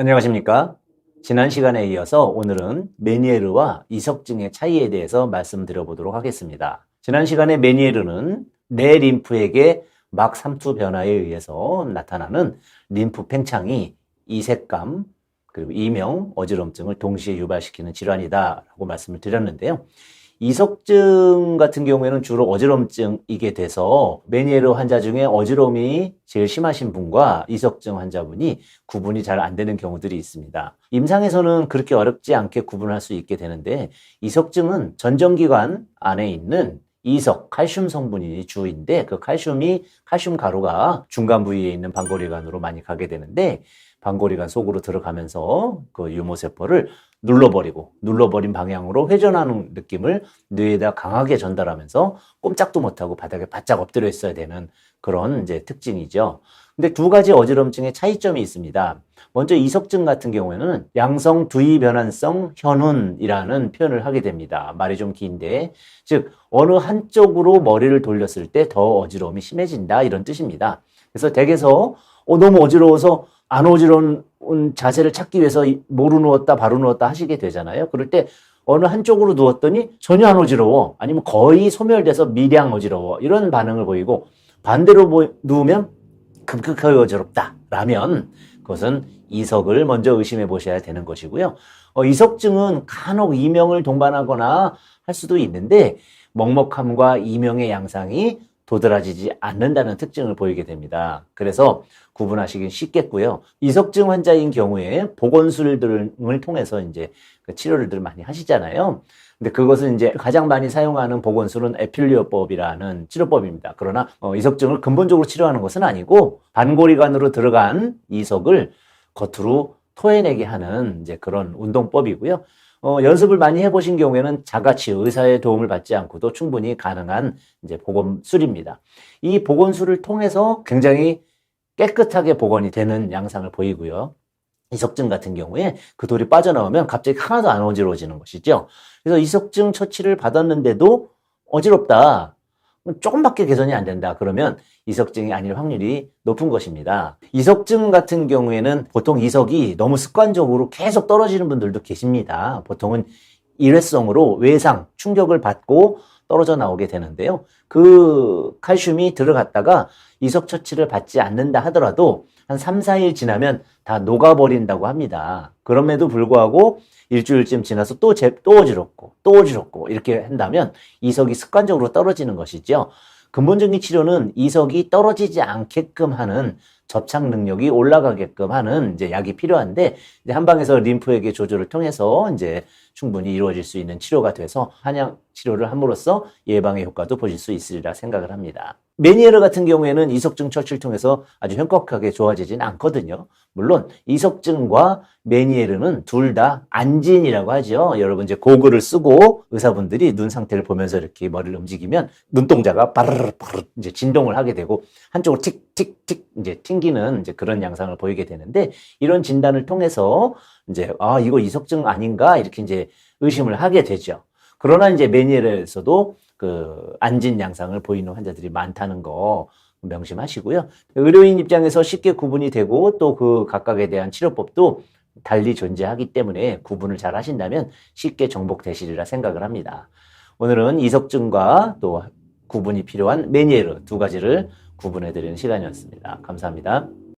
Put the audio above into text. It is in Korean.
안녕하십니까. 지난 시간에 이어서 오늘은 메니에르와 이석증의 차이에 대해서 말씀드려보도록 하겠습니다. 지난 시간에 메니에르는 내 림프에게 막 삼투 변화에 의해서 나타나는 림프 팽창이 이색감, 그리고 이명, 어지럼증을 동시에 유발시키는 질환이다라고 말씀을 드렸는데요. 이석증 같은 경우에는 주로 어지럼증이게 돼서 메니에르 환자 중에 어지러움이 제일 심하신 분과 이석증 환자분이 구분이 잘 안 되는 경우들이 있습니다. 임상에서는 그렇게 어렵지 않게 구분할 수 있게 되는데 이석증은 전정기관 안에 있는 이석, 칼슘 성분이 주인데 그 칼슘이 칼슘 가루가 중간 부위에 있는 방골이관으로 많이 가게 되는데 방골이관 속으로 들어가면서 그 유모세포를 눌러버리고 눌러버린 방향으로 회전하는 느낌을 뇌에다 강하게 전달하면서 꼼짝도 못하고 바닥에 바짝 엎드려 있어야 되는 그런 이제 특징이죠. 근데 두 가지 어지럼증의 차이점이 있습니다. 먼저 이석증 같은 경우에는 양성 두이 변환성 현훈이라는 표현을 하게 됩니다. 말이 좀 긴데 즉 어느 한쪽으로 머리를 돌렸을 때 더 어지러움이 심해진다 이런 뜻입니다. 그래서 댁에서 어, 너무 어지러워서 안 어지러운 자세를 찾기 위해서 모루 누웠다 바로 누웠다 하시게 되잖아요. 그럴 때 어느 한쪽으로 누웠더니 전혀 안 어지러워. 아니면 거의 소멸돼서 미량 어지러워. 이런 반응을 보이고 반대로 보- 누우면 급격하게 어지럽다. 라면 그것은 이석을 먼저 의심해 보셔야 되는 것이고요. 어, 이석증은 간혹 이명을 동반하거나 할 수도 있는데 먹먹함과 이명의 양상이 도드라지지 않는다는 특징을 보이게 됩니다. 그래서 구분하시긴 쉽겠고요. 이석증 환자인 경우에 보건술 등을 통해서 이제 그 치료를 많이 하시잖아요. 근데 그것은 이제 가장 많이 사용하는 보건술은 에필리오법이라는 치료법입니다. 그러나 어, 이석증을 근본적으로 치료하는 것은 아니고 반고리관으로 들어간 이석을 겉으로 토해내게 하는 이제 그런 운동법이고요. 어, 연습을 많이 해보신 경우에는 자가치 의사의 도움을 받지 않고도 충분히 가능한 이제 보건술입니다. 이 보건술을 통해서 굉장히 깨끗하게 복원이 되는 양상을 보이고요. 이석증 같은 경우에 그 돌이 빠져나오면 갑자기 하나도 안 어지러워지는 것이죠. 그래서 이석증 처치를 받았는데도 어지럽다. 조금밖에 개선이 안 된다. 그러면 이석증이 아닐 확률이 높은 것입니다. 이석증 같은 경우에는 보통 이석이 너무 습관적으로 계속 떨어지는 분들도 계십니다. 보통은 일회성으로 외상, 충격을 받고 떨어져 나오게 되는데요. 그 칼슘이 들어갔다가 이석 처치를 받지 않는다 하더라도 한 3, 4일 지나면 다 녹아버린다고 합니다. 그럼에도 불구하고 일주일쯤 지나서 또, 재, 또 어지럽고, 또 어지럽고, 이렇게 한다면 이석이 습관적으로 떨어지는 것이죠. 근본적인 치료는 이석이 떨어지지 않게끔 하는 접착 능력이 올라가게끔 하는 이제 약이 필요한데, 이제 한방에서 림프에게 조절을 통해서 이제 충분히 이루어질 수 있는 치료가 돼서 한약 치료를 함으로써 예방의 효과도 보실 수 있으리라 생각을 합니다. 메니에르 같은 경우에는 이석증 처치를 통해서 아주 현격하게 좋아지진 않거든요. 물론 이석증과 메니에르는 둘 다 안진이라고 하죠. 여러분 이제 고글을 쓰고 의사분들이 눈 상태를 보면서 이렇게 머리를 움직이면 눈동자가 바르르 바르 이제 진동을 하게 되고 한쪽으로 틱틱틱 이제 튕기는 이제 그런 양상을 보이게 되는데 이런 진단을 통해서 이제 아 이거 이석증 아닌가 이렇게 이제 의심을 하게 되죠. 그러나 이제 메니에르에서도 그 안진 양상을 보이는 환자들이 많다는 거 명심하시고요. 의료인 입장에서 쉽게 구분이 되고 또 그 각각에 대한 치료법도 달리 존재하기 때문에 구분을 잘 하신다면 쉽게 정복되시리라 생각을 합니다. 오늘은 이석증과 또 구분이 필요한 메니에르 두 가지를 구분해 드리는 시간이었습니다. 감사합니다.